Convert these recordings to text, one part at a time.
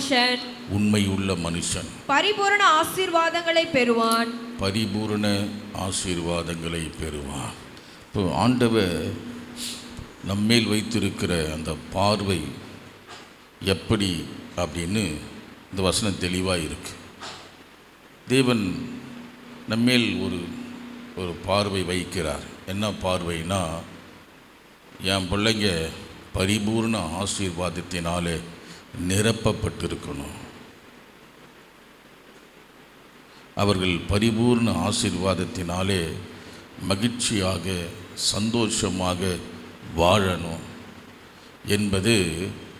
உண்மையுள்ள மனுஷன் உண்மையுள்ள மனுஷன். பரிபூரண ஆசீர்வாதங்களை பெறுவான். பரிபூரண ஆசீர்வாதங்களை பெறுவான். இப்போ ஆண்டவர் நம்மேல் வைத்திருக்கிற அந்த பார்வை எப்படி அப்படின்னு இந்த வசனம் தெளிவாக இருக்கு. தேவன் நம்மேல் ஒரு ஒரு பார்வை வைக்கிறார். என்ன பார்வைனா என் பிள்ளைங்க பரிபூர்ண ஆசீர்வாதத்தினாலே நிரப்பப்பட்டிருக்கணும். அவர்கள் பரிபூர்ண ஆசீர்வாதத்தினாலே மகிழ்ச்சியாக சந்தோஷமாக வாழணும் என்பது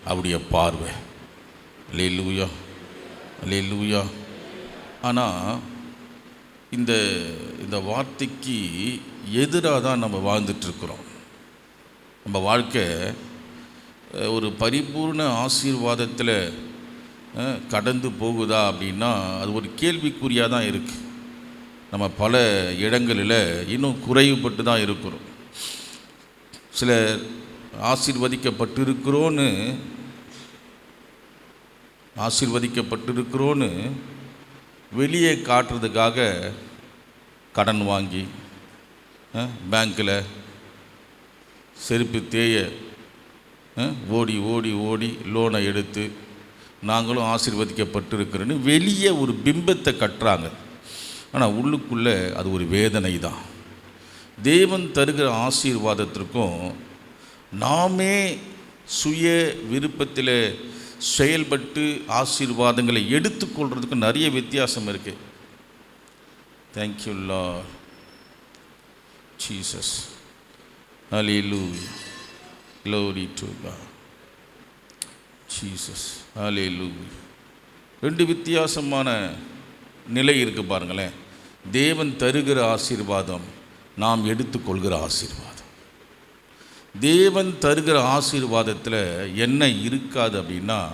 அவருடைய பார்வை. லே லூயா லே லூயா ஆனால் இந்த இந்த வார்த்தைக்கு எதிராக தான் நம்ம வாழ்ந்துட்டுருக்குறோம் நம்ம வாழ்க்கை ஒரு பரிபூர்ண ஆசீர்வாதத்தில் கடந்து போகுதா அப்படின்னா அது ஒரு கேள்விக்குறியாக தான் இருக்குது நம்ம பல இடங்களில் இன்னும் குறைவுபட்டு தான் இருக்கிறோம். சில ஆசீர்வதிக்கப்பட்டிருக்கிறோன்னு ஆசீர்வதிக்கப்பட்டிருக்கிறோன்னு வெளியே காட்டுறதுக்காக கடன் வாங்கி பேங்க்கில் செருப்பு தேய ஓடி ஓடி ஓடி லோனை எடுத்து நாங்களும் ஆசீர்வதிக்கப்பட்டிருக்கிறோன்னு வெளியே ஒரு பிம்பத்தை கட்டுறாங்க. ஆனால் உள்ளுக்குள்ளே அது ஒரு வேதனை தான் தேவன் தருகிற ஆசீர்வாதத்திற்கும் நாமே சுய விருப்பத்தில் செயல்பட்டு ஆசீர்வாதங்களை எடுத்துக்கொள்கிறதுக்கும் நிறைய வித்தியாசம் இருக்குது தேங்க்யூல்லா Jesus glory to to Jesus Jesus. Hallelujah. ரெண்டு வித்தியாசமான நிலை இருக்குது பாருங்களேன். தேவன் தருகிற ஆசீர்வாதம் நாம் எடுத்துக்கொள்கிற ஆசீர்வாதம். தேவன் தருகிற ஆசீர்வாதத்தில் என்ன இருக்காது அப்படின்னா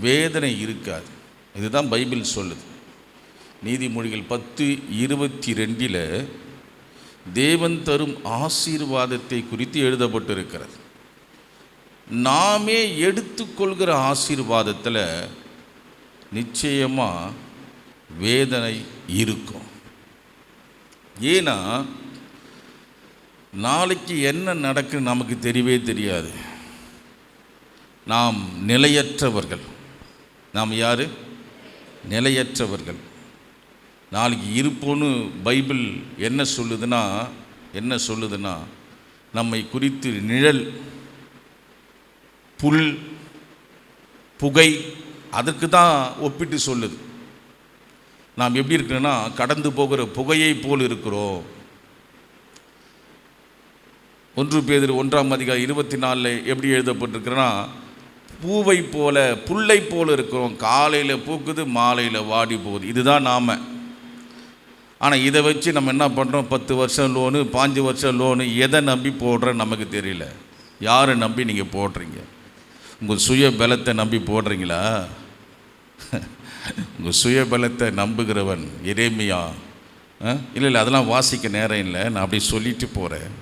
வேதனை இருக்காது. இதுதான் பைபிள் சொல்லுது. நீதிமொழிகள் பத்து இருபத்தி ரெண்டில் தேவன் தரும் ஆசீர்வாதத்தை குறித்து எழுதப்பட்டிருக்கிறது. நாமே எடுத்துக்கொள்கிற ஆசீர்வாதத்தில் நிச்சயமாக வேதனை இருக்கும். ஏன்னா நாளைக்கு என்ன நடக்குன்னு நமக்கு தெரியவே தெரியாது. நாம் நிலையற்றவர்கள். நாம் யார்? நிலையற்றவர்கள். நாளைக்கு இருப்போன்னு பைபிள் என்ன சொல்லுதுன்னா என்ன சொல்லுதுன்னா நம்மை குறித்து நிழல் புல் புகை அதற்கு தான் ஒப்பிட்டு சொல்லுது. நாம் எப்படி இருக்கிறோன்னா கடந்து போகிற புகையை போல் இருக்கிறோம். ஒன்று பேர் ஒன்றாம் அதிகாரம் இருபத்தி நாலில் எப்படி எழுதப்பட்டிருக்கிறேன்னா பூவை போல புல்லை போல் இருக்கிறோம். காலையில் பூக்குது மாலையில் வாடி போகுது. இதுதான் நாம். ஆனால் இதை வச்சு நம்ம என்ன பண்ணுறோம் பத்து வருஷம் லோனு பாஞ்சு வருஷம் லோனு எதை நம்பி போடுறோன்னு நமக்கு தெரியல. யாரை நம்பி நீங்கள் போடுறீங்க? உங்கள் சுய பலத்தை நம்பி போடுறீங்களா? உங்கள் சுய பலத்தை நம்புகிறவன் இறைமையா இல்லை இல்லை அதெல்லாம் வாசிக்க நேரம் இல்லை. நான் அப்படி சொல்லிட்டு போகிறேன்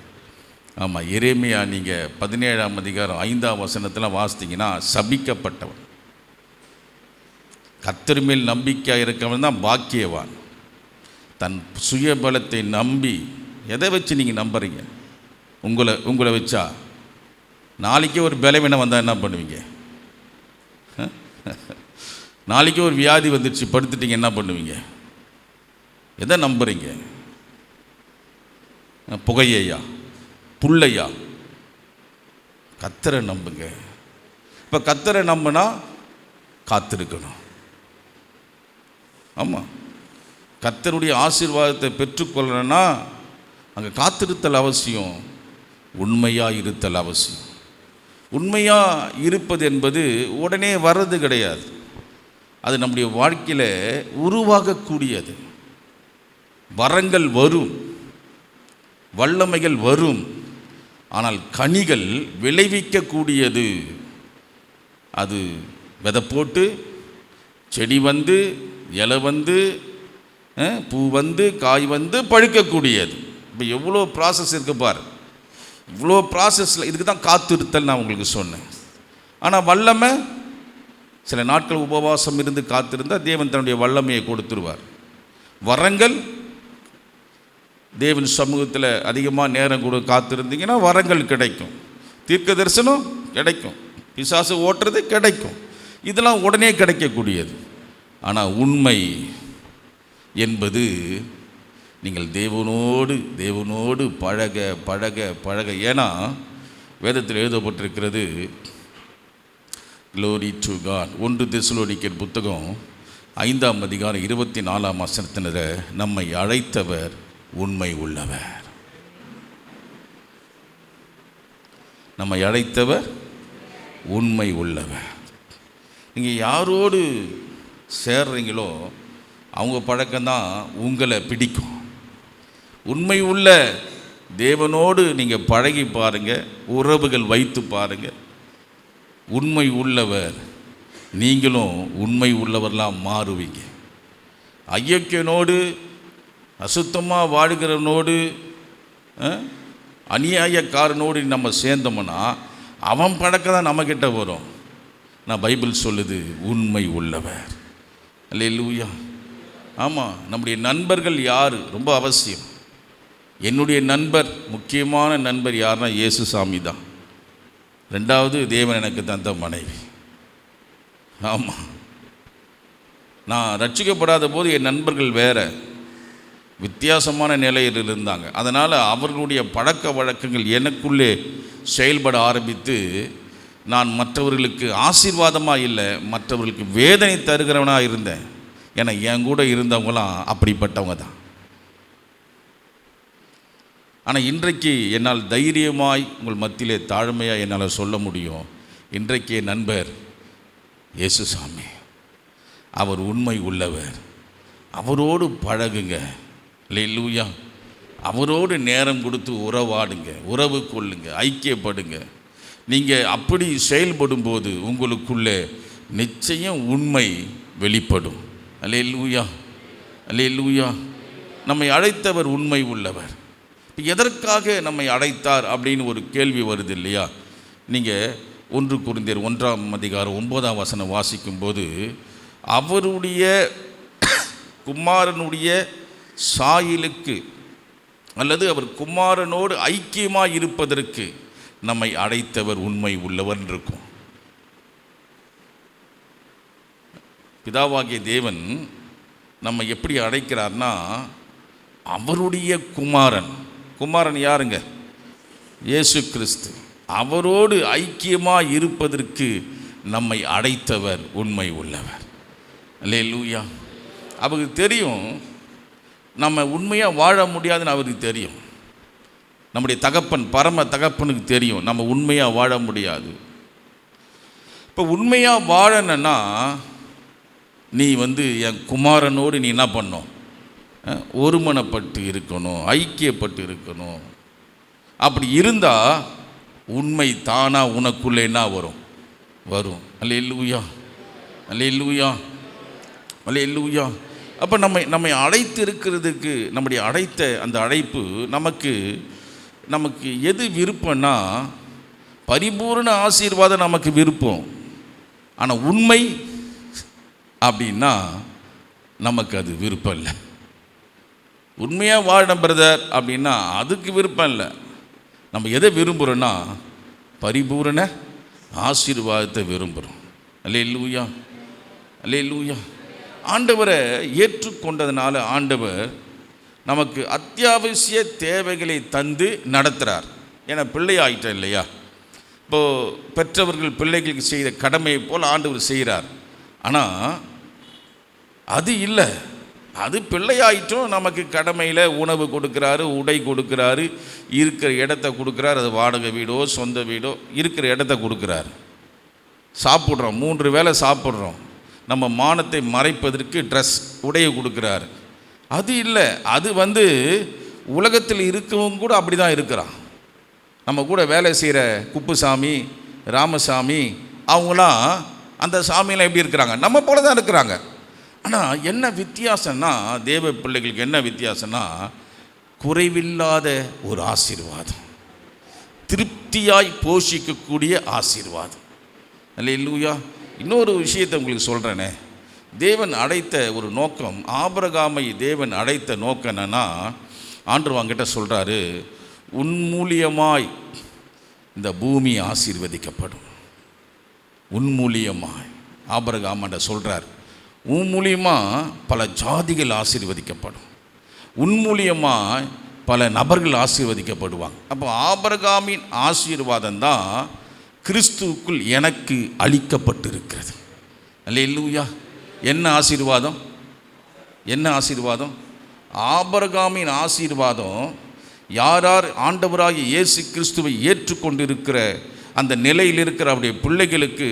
ஆமாம் இறைமையா நீங்கள் பதினேழாம் அதிகாரம் ஐந்தாம் வசனத்தில் வாசித்தீங்கன்னா சபிக்கப்பட்டவன். கத்தர் மேல் நம்பிக்கையாக இருக்கவன் தான் பாக்கியவான். தன் சுயபலத்தை நம்பி எதை வச்சு நீங்கள் நம்புறீங்க? உங்களை உங்களை வச்சா? நாளைக்கே ஒரு பலவீனம் வந்தால் என்ன பண்ணுவீங்க? நாளைக்கு நாளைக்கே ஒரு வியாதி வந்துடுச்சு படுத்துட்டீங்க என்ன பண்ணுவீங்க? எதை நம்புறீங்க? அஹ், புகையையா? புள்ளையா கத்தரை நம்புங்க. இப்போ கத்தரை நம்புனா காத்திருக்கணும். ஆமாம் கத்தருடைய ஆசீர்வாதத்தை பெற்றுக்கொள்ளணும்னா அங்கே காத்திருத்தல் அவசியம் உண்மையாக இருத்தல் அவசியம். உண்மையாக இருப்பது என்பது உடனே வர்றது கிடையாது. அது நம்முடைய வாழ்க்கையில் உருவாகக்கூடியது. வரங்கள் வரும். வல்லமைகள் வரும். ஆனால் கனிகள் விளைவிக்கக்கூடியது. அது விதை போட்டு செடி வந்து இலை வந்து பூ வந்து காய் வந்து பழுக்கக்கூடியது. இப்போ எவ்வளோ ப்ராசஸ் இருக்குது பாரு. இவ்வளோ ப்ராசஸில் இதுக்கு தான் காத்திருத்தல் நான் உங்களுக்கு சொன்னேன். ஆனால் வல்லமை சில நாட்கள் உபவாசம் இருந்து காத்திருந்தால் தேவன் தன்னுடைய வல்லமையை கொடுத்துருவார். வரங்கள் தேவன் சமூகத்தில் அதிகமாக நேரம் கொடு காத்திருந்தீங்கன்னா வரங்கள் கிடைக்கும். தீர்க்க தரிசனம் கிடைக்கும். பிசாசு ஓட்டுறது கிடைக்கும். இதெல்லாம் உடனே கிடைக்கக்கூடியது. ஆனால் உண்மை என்பது நீங்கள் தேவனோடு தேவனோடு பழக பழக பழக. ஏன்னா வேதத்தில் எழுதப்பட்டிருக்கிறது க்ளோரி டு காட் ஒன்று தெசலோனிக்கர் புத்தகம் ஐந்தாம் அதிகாரம் இருபத்தி நாலாம் வசனத்தினர நம்மை அழைத்தவர் உண்மை உள்ளவர். நம்மை அழைத்தவர் உண்மை உள்ளவர். நீங்கள் யாரோடு சேர்றீங்களோ அவங்க பழக்கம்தான் உங்களை பிடிக்கும். உண்மை உள்ள தேவனோடு நீங்கள் பழகி பாருங்கள் உறவுகள் வைத்து பாருங்கள் உண்மை உள்ளவர் நீங்களும் உண்மை உள்ளவரெலாம் மாறுவீங்க. ஐயக்கியனோடு அசுத்தமாக வாழ்கிறவனோடு அநியாயக்காரனோடு நம்ம சேர்ந்தோம்னா அவன் பழக்க தான் நம்மக்கிட்ட வரும். நான் பைபிள் சொல்லுது உண்மை உள்ளவர். அல்லேலூயா. ஆமாம் நம்முடைய நண்பர்கள் யார்? ரொம்ப அவசியம். என்னுடைய நண்பர் முக்கியமான நண்பர் யாருன்னா இயேசு சாமி தான். ரெண்டாவது தேவன் எனக்கு தந்த மனைவி. ஆமாம் நான் ரட்சிக்கப்படாத போது என் நண்பர்கள் வேறு வித்தியாசமான நிலையில் இருந்தாங்க. அதனால் அவர்களுடைய பழக்க வழக்கங்கள் எனக்குள்ளே செயல்பட ஆரம்பித்து நான் மற்றவர்களுக்கு ஆசீர்வாதமாக இல்லை மற்றவர்களுக்கு வேதனை தருகிறவனாக இருந்தேன். ஏன்னா என் கூட இருந்தவங்களாம் அப்படிப்பட்டவங்க தான். ஆனால் இன்றைக்கு என்னால் தைரியமாய் உங்கள் மத்தியிலே தாழ்மையாக என்னால் சொல்ல முடியும். இன்றைக்கு நண்பர் இயேசுசாமி. அவர் உண்மை உள்ளவர். அவரோடு பழகுங்க. லூயா அவரோடு நேரம் கொடுத்து உறவாடுங்க. உறவு கொள்ளுங்க. ஐக்கியப்படுங்க. நீங்கள் அப்படி செயல்படும்போது உங்களுக்குள்ளே நிச்சயம் உண்மை வெளிப்படும். அல்லே லூயா அல்லே லூயா நம்மை அழைத்தவர் உண்மை உள்ளவர். எதற்காக நம்மை அடைத்தார் அப்படின்னு ஒரு கேள்வி வருது இல்லையா? நீங்கள் ஒன்று குறிந்தர் ஒன்றாம் அதிகாரம் ஒன்பதாம் வசனம் வாசிக்கும்போது அவருடைய குமாரனுடைய சாயிலுக்கு அல்லது அவர் குமாரனோடு ஐக்கியமாக இருப்பதற்கு நம்மை அடைத்தவர் உண்மை உள்ளவர் இருக்கும் பிதாவாகிய தேவன் நம்ம எப்படி அடைக்கிறார்னா அவருடைய குமாரன் குமாரன் யாருங்க? இயேசு கிறிஸ்து. அவரோடு ஐக்கியமாக இருப்பதற்கு நம்மை அடைத்தவர் உண்மை உள்ளவர். அல்லே லூயா அவருக்கு தெரியும் நம்ம உண்மையாக வாழ முடியாதுன்னு அவருக்கு தெரியும். நம்முடைய தகப்பன் பரம தகப்பனுக்கு தெரியும் நம்ம உண்மையாக வாழ முடியாது. இப்போ உண்மையாக வாழணுன்னா நீ வந்து என் குமாரனோடு நீ என்ன பண்ணும்? ஒருமனப்பட்டு இருக்கணும் ஐக்கியப்பட்டு இருக்கணும். அப்படி இருந்தால் உண்மை தானாக உனக்குள்ளே என்ன வரும்? வரும். அல்ல இல்லூயா அல்ல இல்லூயா அல்ல இல்லூயா அப்போ நம்மை நம்மை அழைத்து இருக்கிறதுக்கு நம்முடைய அழைத்த அந்த அழைப்பு நமக்கு நமக்கு எது விருப்பம்னா பரிபூர்ண ஆசீர்வாதம் நமக்கு விருப்பம். ஆனால் உண்மை அப்படின்னா நமக்கு அது விருப்பம் இல்லை. உண்மையாக வாழணும் பிரதர் அப்படின்னா அதுக்கு விருப்பம் இல்லை. நம்ம எதை விரும்புகிறோன்னா பரிபூரண ஆசீர்வாதத்தை விரும்புகிறோம் அல்லே லூயா அல்லே லூயா ஆண்டவரை ஏற்றுக்கொண்டதுனால ஆண்டவர் நமக்கு அத்தியாவசிய தேவைகளை தந்து நடத்துகிறார் ஏன்னா பிள்ளை ஆயிட்டோம் இல்லையா? இப்போது பெற்றவர்கள் பிள்ளைகளுக்கு செய்த கடமையை போல் ஆண்டவர் செய்கிறார். ஆனால் அது இல்லை. அது பிள்ளையாயிட்டும் நமக்கு கடமையில் உணவு கொடுக்குறாரு உடை கொடுக்குறாரு இருக்கிற இடத்த கொடுக்குறாரு அது வாடகை வீடோ சொந்த வீடோ இருக்கிற இடத்த கொடுக்குறாரு. சாப்பிட்றோம் மூன்று வேளை சாப்பிட்றோம். நம்ம மானத்தை மறைப்பதற்கு ட்ரெஸ் உடையை கொடுக்குறாரு. அது இல்லை அது வந்து உலகத்தில் இருக்கவும் கூட அப்படி தான் இருக்கிறான். நம்ம கூட வேலை செய்கிற குப்புசாமி ராமசாமி அவங்களாம் அந்த சாமியெலாம் எப்படி இருக்கிறாங்க? நம்ம போல தான் இருக்கிறாங்க. ஆனால் என்ன வித்தியாசம்னா தேவ பிள்ளைகளுக்கு என்ன வித்தியாசம்னா குறைவில்லாத ஒரு ஆசீர்வாதம். திருப்தியாய் போஷிக்கக்கூடிய ஆசீர்வாதம். அல்ல இல்லையா இன்னொரு விஷயத்தை உங்களுக்கு சொல்கிறேனே தேவன் அடைத்த ஒரு நோக்கம் ஆபரகாமை தேவன் அடைத்த நோக்கம் என்னன்னா ஆண்டு வாங்கிட்ட சொல்கிறாரு உன்மூலியமாய் இந்த பூமி ஆசீர்வதிக்கப்படும். உன்மூலியமாய் ஆபரகாமண்ட சொல்கிறார் உன் மூலியமாக பல ஜாதிகள் ஆசீர்வதிக்கப்படும். உன் மூலியமாக பல நபர்கள் ஆசீர்வதிக்கப்படுவாங்க. அப்போ ஆபரகாமின் ஆசீர்வாதம் தான் கிறிஸ்துவுக்குள் எனக்கு அளிக்கப்பட்டிருக்கிறது. அல்ல இல்லையா என்ன ஆசீர்வாதம்? என்ன ஆசீர்வாதம்? ஆபரகாமின் ஆசீர்வாதம் யார் யார் ஆண்டவராகிய இயேசு கிறிஸ்துவை ஏற்றுக்கொண்டிருக்கிற அந்த நிலையில் இருக்கிற அவருடைய பிள்ளைகளுக்கு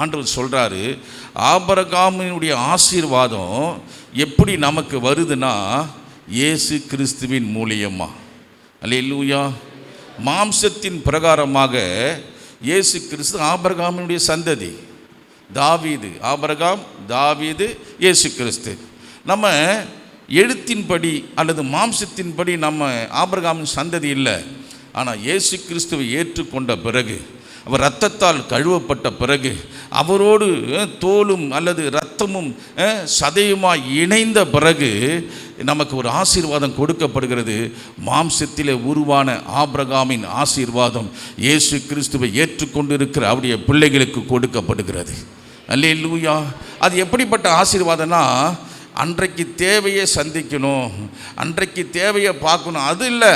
ஆண்டவர் சொல்கிறாரு ஆபரகாமினுடைய ஆசீர்வாதம் எப்படி நமக்கு வருதுன்னா இயேசு கிறிஸ்துவின் மூலியமா. அல்லேலூயா. மாம்சத்தின் பிரகாரமாக இயேசு கிறிஸ்து ஆபரகாமினுடைய சந்ததி தாவீது. ஆபரகாம் தாவீது இயேசு கிறிஸ்து. நம்ம எழுத்தின்படி அல்லது மாம்சத்தின்படி நம்ம ஆபரகாமின் சந்ததி இல்லை. ஆனால் இயேசு கிறிஸ்துவை ஏற்றுக்கொண்ட பிறகு அவர் இரத்தத்தால் கழுவப்பட்ட பிறகு அவரோடு தோலும் அல்லது இரத்தமும் சதையுமாய் இணைந்த பிறகு நமக்கு ஒரு ஆசீர்வாதம் கொடுக்கப்படுகிறது. மாம்சத்திலே உருவான ஆபிரகாமின் ஆசீர்வாதம் இயேசு கிறிஸ்துவை ஏற்றுக்கொண்டிருக்கிற அவருடைய பிள்ளைகளுக்கு கொடுக்கப்படுகிறது. அல்லே லூயா அது எப்படிப்பட்ட ஆசீர்வாதம்னா அன்றைக்கு தேவையை சந்திக்கணும் அன்றைக்கு தேவையை பார்க்கணும். அது இல்லை.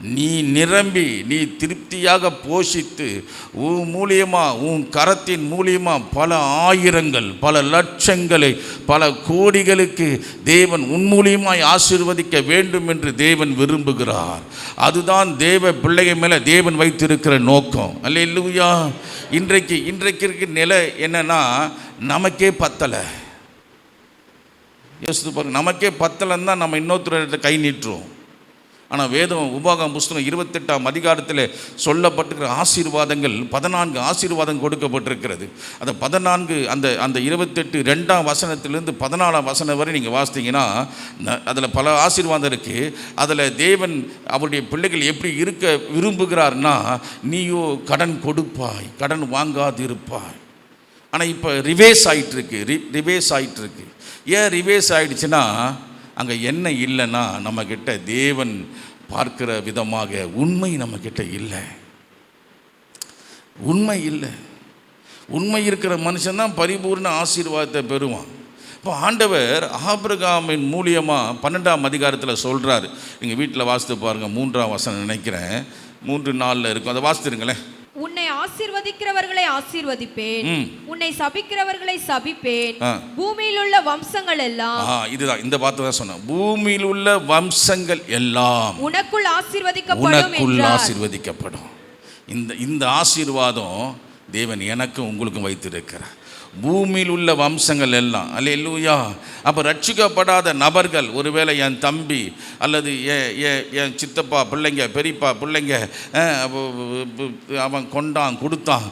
நீ நிரம்பி நீ திருப்தியாக போஷித்து உன் மூலியமாக உன் கரத்தின் மூலியமாக பல ஆயிரங்கள் பல லட்சங்களை பல கோடிகளுக்கு தேவன் உன் மூலியமாய் ஆசிர்வதிக்க வேண்டும் என்று தேவன் விரும்புகிறார். அதுதான் தேவ பிள்ளைகள் மேலே தேவன் வைத்திருக்கிற நோக்கம். அல்ல இல்லையா இன்றைக்கு இன்றைக்கு இருக்க நிலை என்னென்னா நமக்கே பத்தலை. யோசித்து பாருங்க நமக்கே பத்தலைன்னு தான் நம்ம இன்னொருத்தர் கை நீட்டுறோம். ஆனால் வேதம் உபாகம் புஸ்தகம் இருபத்தெட்டாம் அதிகாரத்தில் சொல்லப்பட்டிருக்கிற ஆசீர்வாதங்கள் பதினான்கு ஆசீர்வாதம் கொடுக்கப்பட்டிருக்கிறது. அந்த பதினான்கு அந்த அந்த இருபத்தெட்டு ரெண்டாம் வசனத்திலிருந்து பதினாலாம் வசனம் வரை நீங்கள் வாசித்தீங்கன்னா அதில் பல ஆசீர்வாதம் இருக்குது அதில் தேவன் அவருடைய பிள்ளைகள் எப்படி இருக்க விரும்புகிறார்னா நீயோ கடன் கொடுப்பாய் கடன் வாங்காதிருப்பாய். ஆனால் இப்போ ரிவேஸ் ஆகிட்டுருக்கு ரி ரிவேஸ் ஆகிட்டுருக்கு ஏன் ரிவேஸ் ஆகிடுச்சுன்னா அங்கே என்ன இல்லைன்னா நம்மக்கிட்ட தேவன் பார்க்கிற விதமாக உண்மை நம்மக்கிட்ட இல்லை. உண்மை இல்லை. உண்மை இருக்கிற மனுஷன்தான் பரிபூர்ண ஆசீர்வாதத்தை பெறுவான். இப்போ ஆண்டவர் ஆபிரகாமின் மூலியமாக பன்னெண்டாம் அதிகாரத்தில் சொல்கிறார் எங்கள் வீட்டில் வாசித்து பாருங்கள் மூன்றாம் வசனம் நினைக்கிறேன். மூன்று நாளில் இருக்கும். அதை வாசித்துருங்களேன். உன்னை ஆசீர்வதிக்கிறவர்களை ஆசீர்வதிப்பேன். உன்னை சபிக்கிறவர்களை சபிப்பேன். பூமியில் உள்ள வம்சங்கள் எல்லாம். இதுதான் இந்த வார்த்தை தான் சொன்னேன். பூமியில் உள்ள வம்சங்கள் எல்லாம் உனக்குள் ஆசீர்வதிக்கப்படும் உனக்குள் ஆசீர்வதிக்கப்படும். இந்த இந்த ஆசீர்வாதம் தேவன் எனக்கும் உங்களுக்கும் வைத்திருக்கிறார். பூமியில் உள்ள வம்சங்கள் எல்லாம் அல்ல இல்லையா அப்போ ரட்சிக்கப்படாத நபர்கள் ஒருவேளை என் தம்பி அல்லது என் என் சித்தப்பா பிள்ளைங்க பெரியப்பா பிள்ளைங்க அவன் கொண்டான் கொடுத்தான்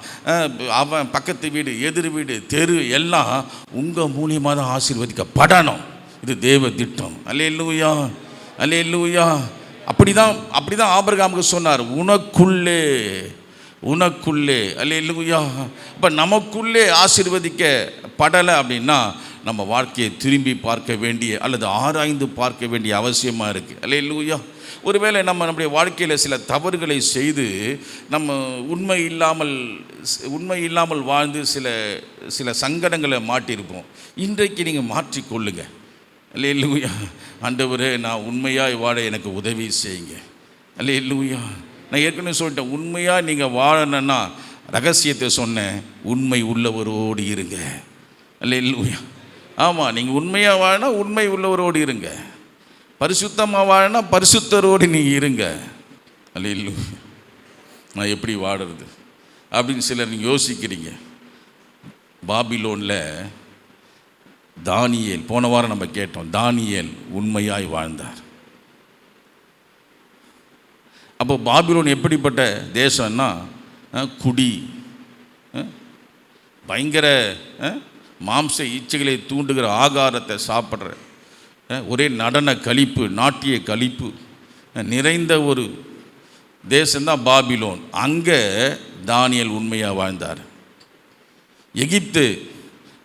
அவன் பக்கத்து வீடு எதிர் வீடு தெரு எல்லாம் உங்கள் மூலியமாக தான் ஆசீர்வதிக்கப்படணும். இது தேவ திட்டம். அல்ல இல்லையா அல்ல இல்லையா அப்படி தான் ஆபிரகாமுக்கு சொன்னார் உனக்குள்ளே உனக்குள்ளே அல்ல இல்லையா இப்போ நமக்குள்ளே ஆசிர்வதிக்க படலை அப்படின்னா நம்ம வாழ்க்கையை திரும்பி பார்க்க வேண்டிய அல்லது ஆராய்ந்து பார்க்க வேண்டிய அவசியமாக இருக்குது அல்ல இல்லையா ஒருவேளை நம்ம நம்முடைய வாழ்க்கையில் சில தவறுகளை செய்து நம்ம உண்மை இல்லாமல் உண்மை இல்லாமல் வாழ்ந்து சில சில சங்கடங்களை மாட்டியிருப்போம் இன்றைக்கு நீங்கள் மாற்றிக்கொள்ளுங்க அல்ல இல்லையா ஆண்டவரே நான் உண்மையாக வாழ எனக்கு உதவி செய்யுங்க. அல்ல இல்லையா நான் ஏற்கனவே சொல்லிட்டேன் உண்மையாக நீங்கள் வாழணுன்னா ரகசியத்தை சொன்னேன் உண்மை உள்ளவரோடு இருங்க. அல்ல இல்லையா ஆமாம் நீங்கள் உண்மையாக வாழனா உண்மை உள்ளவரோடு இருங்க. பரிசுத்தமாக வாழினா பரிசுத்தரோடு நீங்கள் இருங்க. அல்ல இல்லை நான் எப்படி வாடுறது? அப்படின்னு சிலர் நீங்கள் யோசிக்கிறீங்க. பாபிலோனில் தானியல் போன வாரம் நம்ம கேட்டோம் தானியல் உண்மையாய் வாழ்ந்தார். அப்போ பாபிலோன் எப்படிப்பட்ட தேசம்னா குடி. பயங்கர மாம்ச இச்சைகளை தூண்டுகிற ஆகாரத்தை சாப்பிட்ற ஒரே நடன கழிப்பு நாட்டிய கழிப்பு நிறைந்த ஒரு தேசம்தான் பாபிலோன். அங்கே தானியல் உண்மையாக வாழ்ந்தார். எகிப்து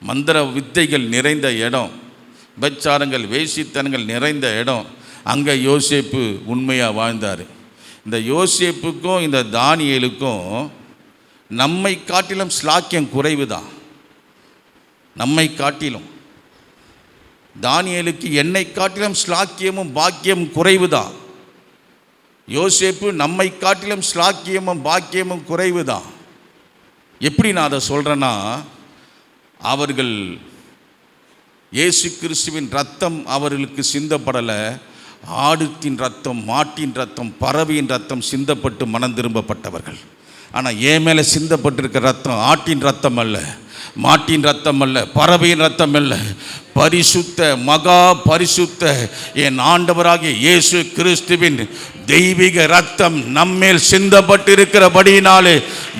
மந்திர வித்தைகள் நிறைந்த இடம் விபச்சாரங்கள் வேசித்தனங்கள் நிறைந்த இடம் அங்கே யோசேப்பு உண்மையாக வாழ்ந்தார். இந்த யோசிப்புக்கும் இந்த தானியலுக்கும் நம்மை காட்டிலும் ஸ்லாக்கியம் குறைவு தான் நம்மை காட்டிலும். தானியலுக்கு என்னை காட்டிலும் ஸ்லாக்கியமும் பாக்கியமும் குறைவு தான் யோசேப்பு நம்மை காட்டிலும் ஸ்லாக்கியமும் பாக்கியமும் குறைவு தான் எப்படி நான் அதை சொல்கிறேன்னா அவர்கள் இயேசு கிறிஸ்துவின் ரத்தம் அவர்களுக்கு சிந்தப்படலை ஆடுத்தின் ரத்தம் மாட்டின் ரத்தம் பறவையின் ரத்தம் சிந்தப்பட்டு மனம் திரும்பப்பட்டவர்கள். ஆனால் என் மேலே சிந்தப்பட்டிருக்க ரத்தம் ஆட்டின் ரத்தம் அல்ல மாட்டின் ரத்தம் அல்ல பறவையின் ரத்தம் அல்ல. பரிசுத்த மகா பரிசுத்த என் ஆண்டவராகிய இயேசு கிறிஸ்துவின் தெய்வீக ரத்தம் நம்மேல் சிந்தப்பட்டிருக்கிறபடியினாலே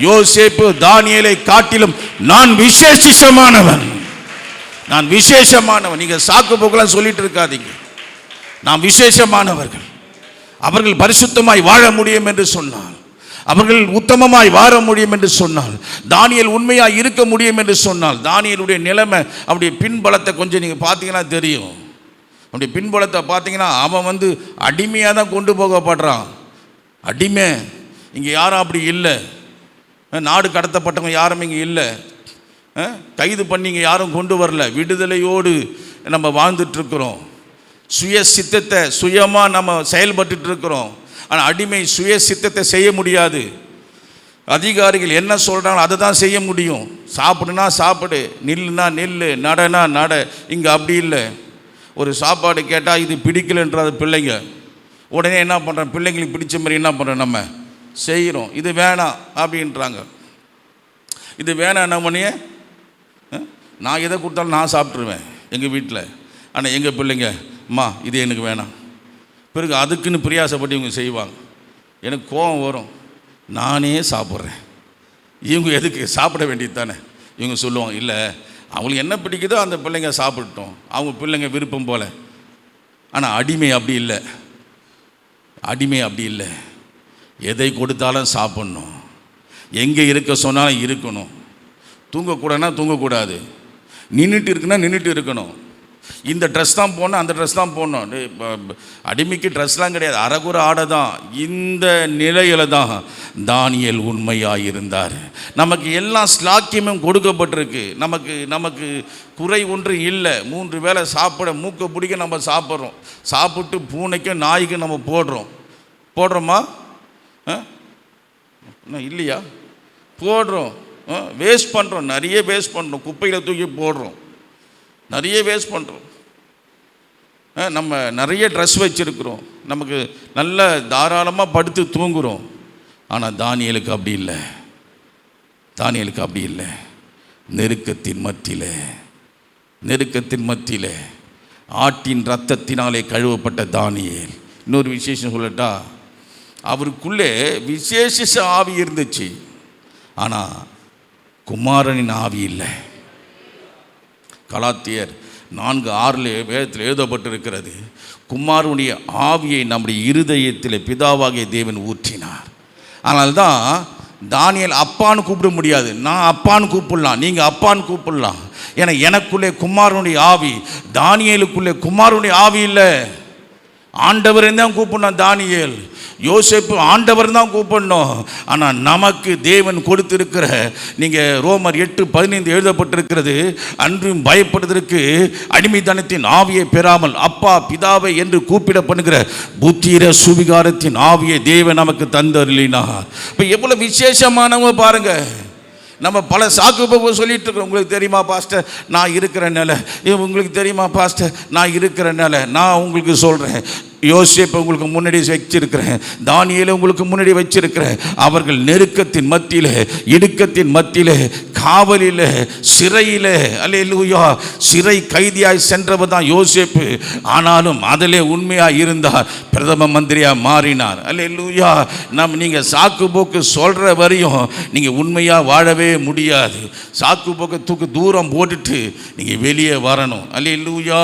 யோசேப்பு தானியலை காட்டிலும் நான் விசேஷமானவன் நான் விசேஷமானவன். நீங்கள் சாக்கு போக்கெல்லாம் சொல்லிட்டு இருக்காதீங்க. நாம் விசேஷமானவர்கள். அவர்கள் பரிசுத்தமாய் வாழ முடியும் என்று சொன்னார் அவர்கள் உத்தமமாய் வாழ முடியும் என்று சொன்னால் தானியல் உண்மையாக இருக்க முடியும் என்று சொன்னால் தானியலுடைய நிலைமை அவருடைய பின்பலத்தை கொஞ்சம் நீங்கள் பார்த்தீங்கன்னா தெரியும். அவனுடைய பின்பலத்தை பார்த்தீங்கன்னா அவன் வந்து அடிமையாக தான் கொண்டு போகப்படுறான். அடிமை. இங்கே யாரும் அப்படி இல்லை. நாடு கடத்தப்பட்டவங்க யாரும் இங்கே இல்லை. கைது பண்ணி இங்கே யாரும் கொண்டு வரல. விடுதலையோடு நம்ம வாழ்ந்துட்டுருக்குறோம் சுய சித்தத்தை சுயமாக நம்ம செயல்பட்டு இருக்கிறோம் ஆனால் அடிமை சுய சித்தத்தை செய்ய முடியாது. அதிகாரிகள் என்ன சொல்கிறாங்களோ அதை தான் செய்ய முடியும். சாப்பிடுனா சாப்பிடு நில்லுனா நில்லு நடனா நட இங்கே அப்படி இல்லை. ஒரு சாப்பாடு கேட்டால் இது பிடிக்கலன்றது பிள்ளைங்க. உடனே என்ன பண்ணுறோம் பிள்ளைங்களுக்கு பிடிச்ச மாதிரி என்ன பண்ணுறோம் நம்ம? செய்கிறோம் இது வேணாம் அப்படின்றாங்க. இது வேணாம் என்ன பண்ணிய? நான் எதை கொடுத்தாலும் நான் சாப்பிட்ருவேன் எங்கள் வீட்டில் ஆனால் எங்கள் பிள்ளைங்க? அம்மா இது எனக்கு வேணாம். பிறகு அதுக்குன்னு பிரியாசப்பட்டு இவங்க செய்வாங்க. எனக்கு கோபம் வரும். நானே சாப்பிட்றேன். இவங்க எதுக்கு? சாப்பிட வேண்டியது தானே. இவங்க சொல்லுவாங்க இல்லை அவங்களுக்கு என்ன பிடிக்குதோ அந்த பிள்ளைங்க சாப்பிட்டோம் அவங்க பிள்ளைங்க விருப்பம் போல். ஆனால் அடிமை அப்படி இல்லை. அடிமை அப்படி இல்லை. எதை கொடுத்தாலும் சாப்பிட்ணும். எங்கே இருக்க சொன்னாலும் இருக்கணும். தூங்கக்கூடாதுன்னா தூங்கக்கூடாது. நின்றுட்டு இருக்குன்னா நின்றுட்டு இருக்கணும். இந்த ட்ரெஸ் தான் போடணும் அந்த ட்ரெஸ் தான் போடணும். அடிமைக்கு ட்ரெஸ்லாம் கிடையாது. அறகுற ஆடை தான். இந்த நிலையில் தான் தானியல் உண்மையாக இருந்தார் நமக்கு எல்லா ஸ்லாக்கியமும் கொடுக்கப்பட்டிருக்கு. நமக்கு நமக்கு குறை ஒன்று இல்லை. மூன்று வேளை சாப்பிட மூக்கை பிடிக்க நம்ம சாப்பிட்றோம். சாப்பிட்டு பூனைக்கும் நாய்க்கும் நம்ம போடுறோம். போடுறோமா? ஆ? இல்லையா? போடுறோம். வேஸ்ட் பண்ணுறோம் நிறைய வேஸ்ட் பண்ணுறோம் குப்பையில் தூக்கி போடுறோம். நிறைய வேஸ்ட் பண்ணுறோம் நம்ம நிறைய ட்ரெஸ் வச்சுருக்குறோம். நமக்கு நல்ல தாராளமாக படுத்து தூங்குகிறோம் ஆனால் தானியலுக்கு அப்படி இல்லை. தானியலுக்கு அப்படி இல்லை. நெருக்கத்தின் மத்தியில் நெருக்கத்தின் மத்தியில் ஆட்டின் ரத்தத்தினாலே கழுவப்பட்ட தானியல். இன்னொரு விசேஷம் சொல்லட்டா அவருக்குள்ளே விசேஷ ஆவி இருந்துச்சு. ஆனால் குமாரனின் ஆவி இல்லை. கலாத்தியர் நான்கு ஆறில் வேதத்தில் எழுதப்பட்டிருக்கிறது. குமாரனுடைய ஆவியை நம்முடைய இருதயத்தில் பிதாவாகிய தேவன் ஊற்றினார். அதனால்தான் தானியல் அப்பான்னு கூப்பிட முடியாது. நான் அப்பான்னு கூப்பிடலாம் நீங்கள் அப்பான்னு கூப்பிடலாம். ஏன்னா எனக்குள்ளே குமாரனுடைய ஆவி தானியலுக்குள்ளே குமாரனுடைய ஆவி இல்லை. ஆண்டவர் தான் கூப்பிடணும் தானியேல். யோசேப்பு ஆண்டவர் தான் கூப்பிடணும். ஆனால் நமக்கு தேவன் கொடுத்திருக்கிற நீங்கள் ரோமர் எட்டு பதினைந்து எழுதப்பட்டிருக்கிறது அன்றும் பயப்படுவதற்கு அடிமைத்தனத்தின் ஆவியை பெறாமல் அப்பா பிதாவை என்று கூப்பிடப்படுகிற புத்திர சுவிகாரத்தின் ஆவியை தேவன் நமக்கு தந்தருளினார். இப்போ எவ்வளோ விசேஷமானவங்க பாருங்கள் நம்ம பல சாக்கு சொல்லிட்டு இருக்கோம். உங்களுக்கு தெரியுமா பாஸ்டர்? நான் இருக்கிற நிலை. உங்களுக்கு தெரியுமா பாஸ்டர்? நான் இருக்கிற நிலை. நான் உங்களுக்கு சொல்கிறேன் யோசிப்பை உங்களுக்கு முன்னாடி வச்சிருக்கிறேன். தானியலை உங்களுக்கு முன்னாடி வச்சிருக்கிறேன். அவர்கள் நெருக்கத்தின் மத்தியில் இடுக்கத்தின் மத்தியில் காவலில் சிறையில் அல்லேலூயா சிறை கைதியாய் சென்றவர் தான் யோசிப்பு. ஆனாலும் அதிலே உண்மையாக இருந்தார் பிரதம மந்திரியாக மாறினார். அல்லேலூயா நம் நீங்கள் சாக்கு போக்கு சொல்கிற வரையும் நீங்கள் உண்மையாக வாழவே முடியாது. சாக்கு போக்கு தூக்கு தூரம் போட்டுட்டு நீங்கள் வெளியே வரணும். அல்லேலூயா.